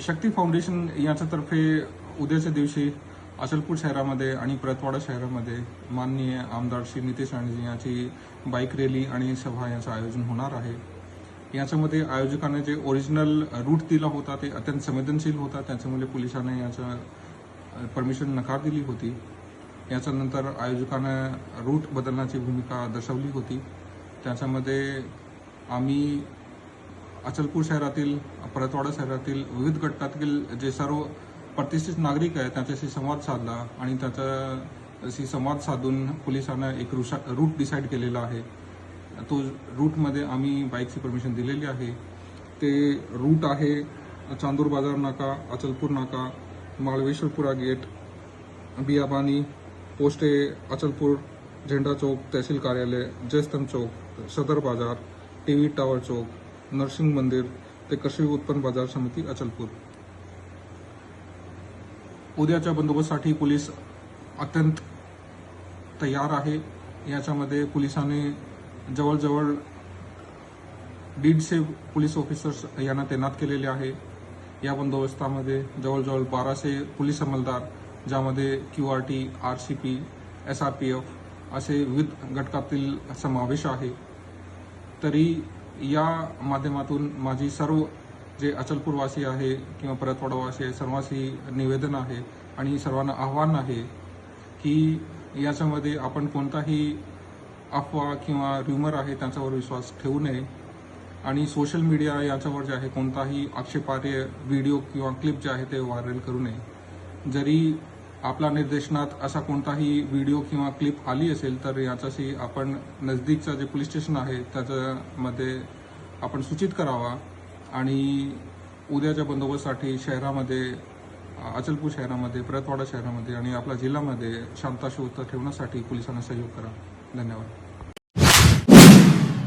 शक्ती foundation याच्यातर्फे उद्याच्या दिवशी अचलपूर शहरामध्ये आणि परतवाडा शहरामध्ये माननीय आमदार श्री नितेश राणेजी यांची बाईक रॅली आणि सभा याचं आयोजन होणार आहे. याच्यामध्ये आयोजकाने जे ओरिजिनल रूट दिला होता ते अत्यंत संवेदनशील होता. त्याच्यामुळे पोलिसांनी याचं परमिशन नकार दिली होती. याच्यानंतर आयोजकानं रूट बदलण्याची भूमिका दर्शवली होती. त्याच्यामध्ये आम्ही अचलपूर शहरातील परतवाडा शहरातील विविध गटातील जे सर्व प्रतिष्ठित नागरिक आहेत त्यांच्याशी संवाद साधला आणि त्याच्याशी संवाद साधून पोलिसांना एक रुषा रूट डिसाईड केलेला आहे. तो रूटमध्ये आम्ही बाईकची परमिशन दिलेली आहे. ते रूट आहे चांदूर बाजार नाका अचलपूर नाका माळवेश्वरपुरा गेट बियाबानी पोस्टे अचलपूर झेंडा चौक तहसील कार्यालय Jaystambh Chowk Sadar Bazaar T V tower Chowk Narsing मंदिर ते कृषी उत्पन्न बाजार समिती अचलपूर. उद्याच्या बंदोबस्तसाठी पोलीस अत्यंत तयार आहे. याच्यामध्ये पोलिसांनी जवळजवळ दीडशे पोलीस ऑफिसर्स यांना तैनात केलेले आहे. या बंदोबस्तामध्ये जवळजवळ बाराशे पोलीस अंमलदार ज्यामध्ये Q R T R C P S R P F असे विविध घटकातील समावेश आहे. तरी या माध्यमातून माझी सर्व जे अचलपूरवासी आहे किंवा परतवाडावासी आहे सर्वांशी निवेदन आहे आणि सर्वांना आव्हान आहे की याच्यामध्ये आपण कोणताही अफवा किंवा र्युमर आहे त्यांच्यावर विश्वास ठेवू नये. आणि सोशल मीडिया याच्यावर जे आहे कोणताही आक्षेपार्ह व्हिडिओ किंवा क्लिप जे आहे ते व्हायरल करू नये. जरी आपल्या निर्देशनात असा कोणताही व्हिडिओ किंवा क्लिप आली असेल तर याच्याशी आपण नजदीकचं जे पोलीस स्टेशन आहे त्याच्यामध्ये आपण सूचित करावा. आणि उद्याच्या बंदोबस्तसाठी शहरामध्ये अचलपूर शहरामध्ये परतवाडा शहरामध्ये आणि आपल्या जिल्ह्यामध्ये शांता ठेवण्यासाठी पोलिसांना सहयोग करा. धन्यवाद.